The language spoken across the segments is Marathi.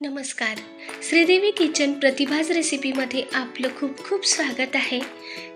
नमस्कार. श्रीदेवी किचन प्रतिभाज रेसिपीमध्ये आपलं खूप खूप स्वागत आहे.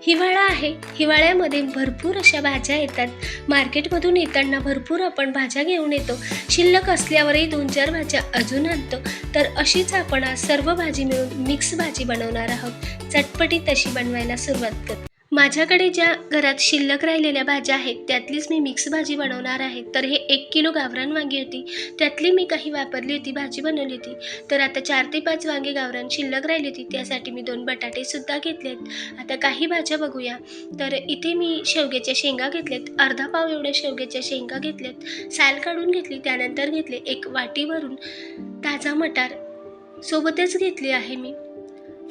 हिवाळा आहे. हिवाळ्यामध्ये भरपूर अशा भाज्या येतात. मार्केटमधून येताना भरपूर आपण भाज्या घेऊन येतो. शिल्लक असल्यावरही दोन चार भाज्या अजून आणतो. तर अशीच आपण आज सर्व भाजी मिळून मिक्स भाजी बनवणार आहोत. चटपटी तशी बनवायला सुरुवात करतो. माझ्याकडे ज्या घरात शिल्लक राहिलेल्या भाज्या आहेत त्यातलीच मी मिक्स भाजी बनवणार आहे. तर हे एक किलो गावरान वांगी होती. त्यातली मी काही वापरली होती भाजी बनवली होती. तर आता चार ते पाच वांगे गावरान शिल्लक राहिली होती. त्यासाठी मी दोन बटाटेसुद्धा घेतलेत. आता काही भाज्या बघूया. तर इथे मी शेवग्याच्या शेंगा घेतल्यात अर्धा पाव एवढ्या शेवग्याच्या शेंगा घेतल्यात साल काढून घेतली त्यानंतर घेतले एक वाटी भरून ताजा मटार. सोबतच घेतली आहे मी.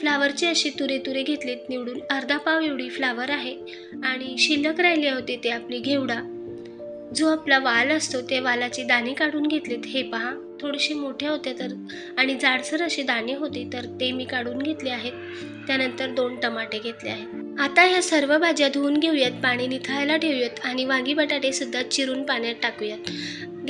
फ्लावरचे असे तुरे तुरे घेतलेत निवडून. अर्धा पाव एवढी फ्लावर आहे आणि शिल्लक राहिले होते ते आपली घेवडा. जो आपला वाल असतो ते वालाचे दाणे काढून घेतलेत. हे पहा थोडेसे मोठे होते तर आणि जाडसर असे दाणे होते तर ते मी काढून घेतले आहेत. त्यानंतर दोन टमाटे घेतले आहेत. आता ह्या सर्व भाज्या धुवून घेऊयात पाणी निथळायला ठेवूयात आणि वांगी बटाटे सुद्धा चिरून पाण्यात टाकूयात.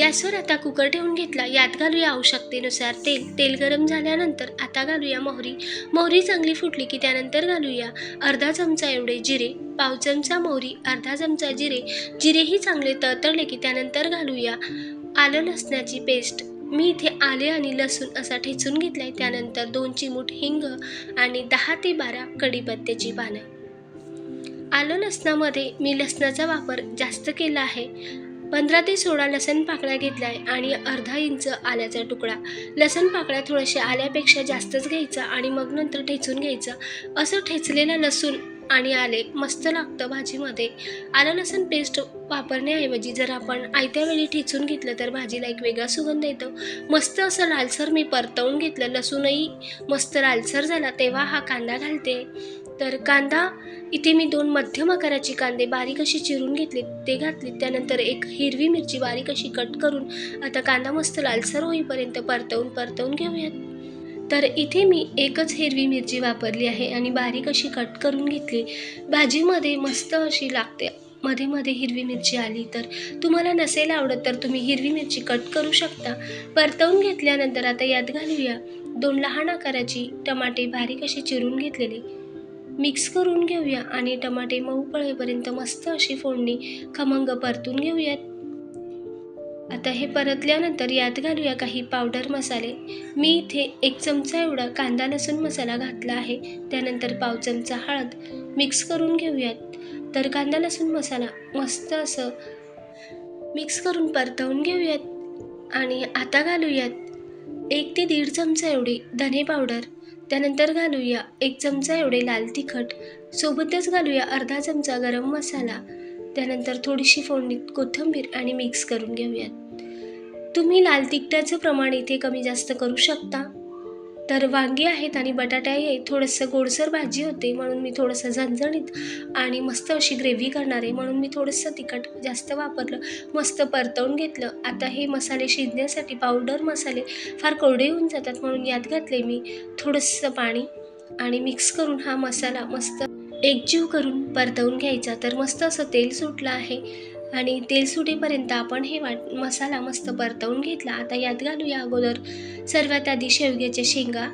गॅसवर आता कुकर ठेवून घेतला. यात घालूया आवश्यकतेनुसार तेल. तेल गरम झाल्यानंतर आता घालूया मोहरी. मोहरी चांगली फुटली की त्यानंतर घालूया अर्धा चमचा एवढे जिरे पाव चमचा मोहरी अर्धा चमचा जिरे. जिरेही चांगले तळतळले की त्यानंतर घालूया आलं लसणाची पेस्ट. मी इथे आले आणि लसूण असा ठेचून घेतलाय. त्यानंतर दोन चिमूट हिंग आणि दहा ते बारा कढीपत्त्याची पानं. आलं लसणामध्ये मी लसणाचा वापर जास्त केला आहे. पंधरा ते सोळा लसण पाकळ्या घेतल्या आहे आणि अर्धा इंच आल्याचा तुकडा. लसण पाकळ्या थोड्याशा आल्यापेक्षा जास्तच घ्यायचा आणि मग नंतर ठेचून घ्यायचं. असं ठेचलेलं लसूण आणि आले मस्त लागतं भाजीमध्ये. आलं लसण पेस्ट वापरण्याऐवजी जर आपण आयत्या वेळी ठेचून घेतलं तर भाजीला एक वेगळा सुगंध येतो. मस्त असं लालसर मी परतवून घेतलं. लसूणही मस्त लालसर झाला तेव्हा हा कांदा घालते. तर कांदा इथे मी दोन मध्यम आकाराची कांदे बारीक असे चिरून घेतले ते घातले त्यानंतर एक हिरवी मिरची बारीक अशी कट करून आता कांदा मस्त लालसर होईपर्यंत परतवून परतवून घेऊयात. तर इथे मी एकच हिरवी मिरची वापरली आहे आणि बारीक अशी कट करून घेतली. भाजीमध्ये मस्त अशी लागते मध्ये मध्ये हिरवी मिरची आली तर तुम्हाला नसेल आवडत तर तुम्ही हिरवी मिरची कट करू शकता. परतवून घेतल्यानंतर आता यात घालूया दोन लहान आकाराची टमाटे बारीक अशी चिरून घेतलेली. मिक्स करून घेऊया आणि टमाटे मऊ पळेपर्यंत मस्त अशी फोडणी खमंग परतून घेऊयात. आता हे परतल्यानंतर यात घालूया काही पावडर मसाले. मी इथे एक चमचा एवढा कांदा लसूण मसाला घातला आहे. त्यानंतर पाव चमचा हळद मिक्स करून घेऊयात. तर कांदा लसूण मसाला मस्त असं मिक्स करून परतवून घेऊयात. आणि आता घालूयात एक ते दीड चमचा एवढी धने पावडर. त्यानंतर घालूया एक चमचा एवढे लाल तिखट. सोबतच घालूया अर्धा चमचा गरम मसाला. त्यानंतर थोडीशी फोडणी कोथिंबीर आणि मिक्स करून घेऊयात. तुम्ही लाल तिखटाचं प्रमाण इथे कमी जास्त करू शकता. तर वांगी आहेत आणि बटाटाही आहे थोडंसं गोडसर भाजी होते म्हणून मी थोडंसं झणझणीत आणि मस्त अशी ग्रेव्ही करणार आहे म्हणून मी थोडंसं तिखट जास्त वापरलं मस्त परतवून घेतलं. आता हे मसाले शिजण्यासाठी पावडर मसाले फार कोरडे होऊन जातात म्हणून यात घातले मी थोडंसं पाणी आणि मिक्स करून हा मसाला मस्त एकजीव करून परतवून घ्यायचा. तर मस्त असं तेल सुटलं आहे. आणि तेल सुटेपर्यंत आपण हे वाट मसाला मस्त परतवून घेतला. आता यात घालूया अगोदर सर्वात आधी शेवग्याच्या शेंगा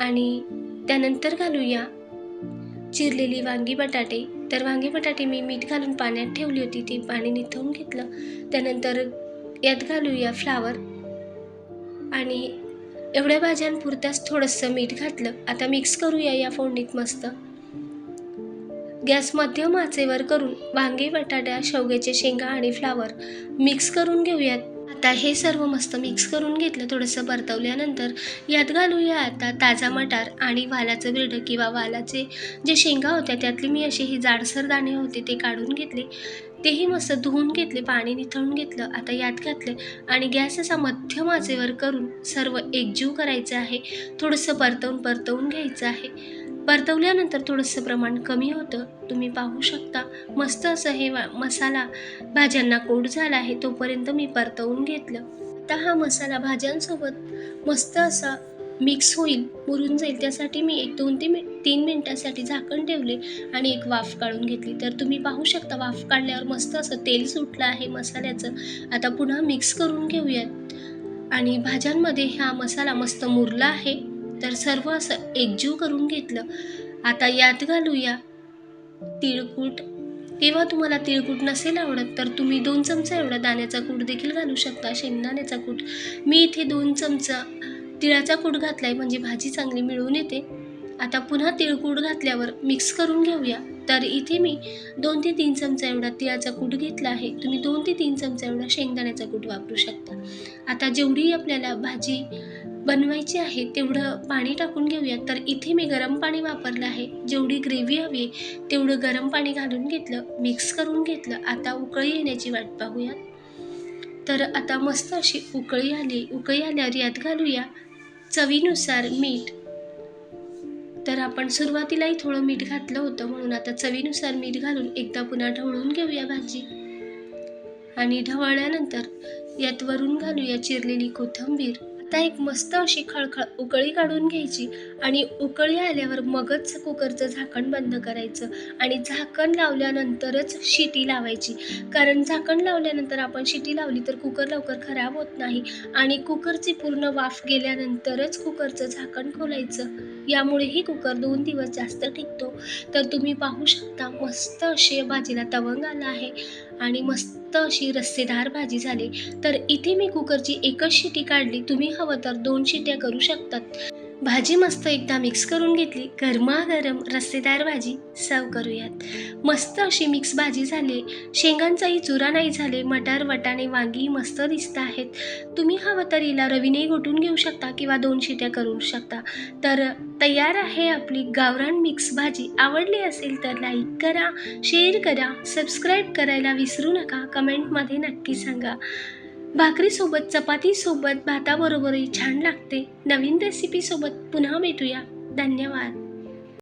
आणि त्यानंतर घालूया चिरलेली वांगी बटाटे. तर वांगी बटाटे मी मीठ घालून पाण्यात ठेवली होती ती पाणी निथवून घेतलं. त्यानंतर यात घालूया फ्लावर आणि एवढ्या भाज्यांपुरताच थोडंसं मीठ घातलं. आता मिक्स करूया या फोडणीत मस्त. गॅस मध्यम आचेवर करून वांगे बटाट्या शेवग्याचे शेंगा आणि फ्लावर मिक्स करून घेऊयात. आता हे सर्व मस्त मिक्स करून घेतलं थोडंसं परतवल्यानंतर यात घालूया आता ताजा मटार आणि वालाचं बिरडं किंवा वालाचे जे शेंगा होत्या त्यातली मी असे ही जाडसर दाणे होते ते काढून घेतले. तेही मस्त धुवून घेतले पाणी निथळून घेतलं आता यात घातले आणि गॅस असा मध्यम आचेवर करून सर्व एकजीव करायचं आहे. थोडंसं परतवून परतवून घ्यायचं आहे. परतवल्यानंतर थोडंसं प्रमाण कमी होतं. तुम्ही पाहू शकता मस्त असं हे वा मसाला भाज्यांना कोट झाला आहे तोपर्यंत मी परतवून घेतलं. आता हा मसाला भाज्यांसोबत मस्त असा मिक्स होईल मुरून जाईल. त्यासाठी मी एक दोन ते तीन मिनटासाठी झाकण ठेवले आणि एक वाफ काढून घेतली. तर तुम्ही पाहू शकता वाफ काढल्यावर मस्त असं तेल सुटलं आहे मसाल्याचं. आता पुन्हा मिक्स करून घेऊयात. आणि भाज्यांमध्ये हा मसाला मस्त मुरला आहे. तर सर्व असं एकजीव करून घेतलं. आता यात घालूया. तिळकूट. किंवा तुम्हाला तिळकूट नसेल आवडत तर तुम्ही दोन चमचा एवढा दाण्याचा कूट देखील घालू शकता शेंगदाण्याचा कूट. मी इथे दोन चमचा तिळाचा कूट घातला आहे म्हणजे भाजी चांगली मिळून येते. आता पुन्हा तिळकूट घातल्यावर मिक्स करून घेऊया. तर इथे मी दोन ते तीन चमचा एवढा तिळाचा कूट घेतला आहे. तुम्ही दोन ते तीन चमचा एवढा शेंगदाण्याचा कूट वापरू शकता. आता जेवढी आपल्याला भाजी बनवायची आहे तेवढं पाणी टाकून घेऊया. तर इथे मी गरम पाणी वापरलं आहे. जेवढी ग्रेव्ही हवी आहे तेवढं गरम पाणी घालून घेतलं मिक्स करून घेतलं. आता उकळी येण्याची वाट पाहूयात. तर आता मस्त अशी उकळी आली. उकळी आल्यावर यात घालूया चवीनुसार मीठ. तर आपण सुरुवातीलाही थोडं मीठ घातलं होतं म्हणून आता चवीनुसार मीठ घालून एकदा पुन्हा ढवळून घेऊया भाजी. आणि ढवळल्यानंतर यात वरून घालूया चिरलेली कोथिंबीर. आता एक मस्त अशी खळखळ उकळी काढून घ्यायची आणि उकळी आल्यावर मगच कुकरचं झाकण बंद करायचं आणि झाकण लावल्यानंतरच शिटी लावायची. कारण झाकण लावल्यानंतर आपण शिटी लावली तर कुकर लवकर खराब होत नाही आणि कुकरची पूर्ण वाफ गेल्यानंतरच कुकरचं झाकण खोलायचं. यामुळेही कुकर दोन दिवस जास्त टिकतो. तर तुम्ही पाहू शकता मस्त अशी भाजीला तवंग आला आहे. आणि मस्त अशी रस्सेदार भाजी झाली. तर इथे मी कुकरची एकच शिटी काढली. तुम्ही हवं तर दोन शिट्या करू शकतात. भाजी मस्त एकदा मिक्स करून घेतली. गरमागरम रस्सेदार भाजी सर्व करूयात. मस्त अशी मिक्स भाजी झाली. शेंगांचाही चुरा नाही झाले. मटार वटाणे वांगी मस्त दिसत आहेत. तुम्ही हवं तर हिला रवीने घोटून घेऊ शकता किंवा दोन शिट्या करू शकता. तर तयार आहे आपली गावरान मिक्स भाजी. आवडली असेल तर लाईक करा शेअर करा सबस्क्राईब करायला विसरू नका. कमेंटमध्ये नक्की सांगा. भाकरीसोबत चपातीसोबत भाताबरोबरही छान लागते. नवीन रेसिपीसोबत पुन्हा भेटूया. धन्यवाद.